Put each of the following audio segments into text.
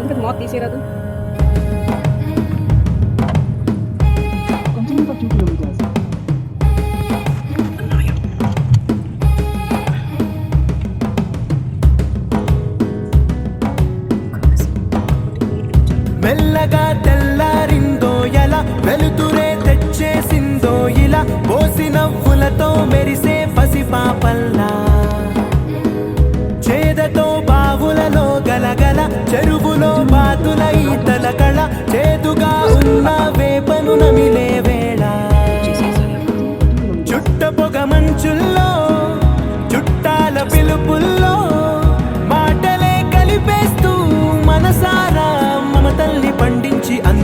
ఎందుకు మోత తీసేరాదు మెల్లగా తెల్లారిందో ఎలా వెలుతురే తెచ్చేసిందో ఇలా పోసి నవ్వులతో మెరిసే పసిపాపల్లా she and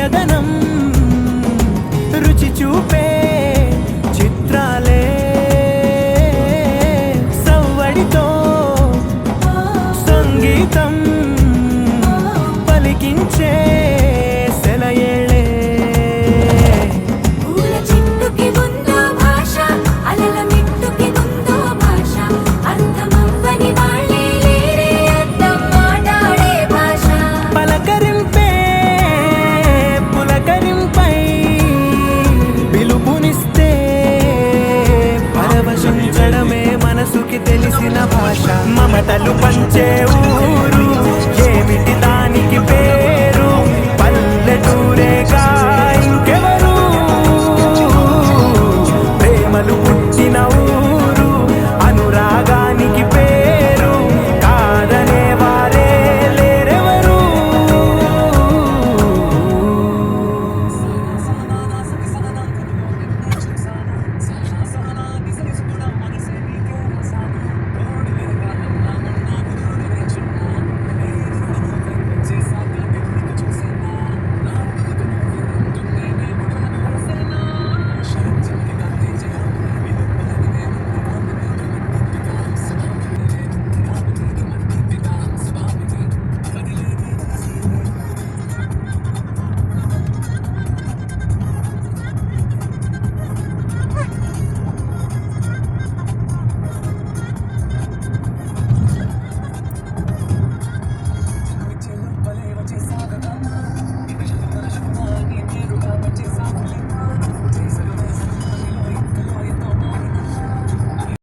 తీయదనం రుచి చూపే మాటలు పంచే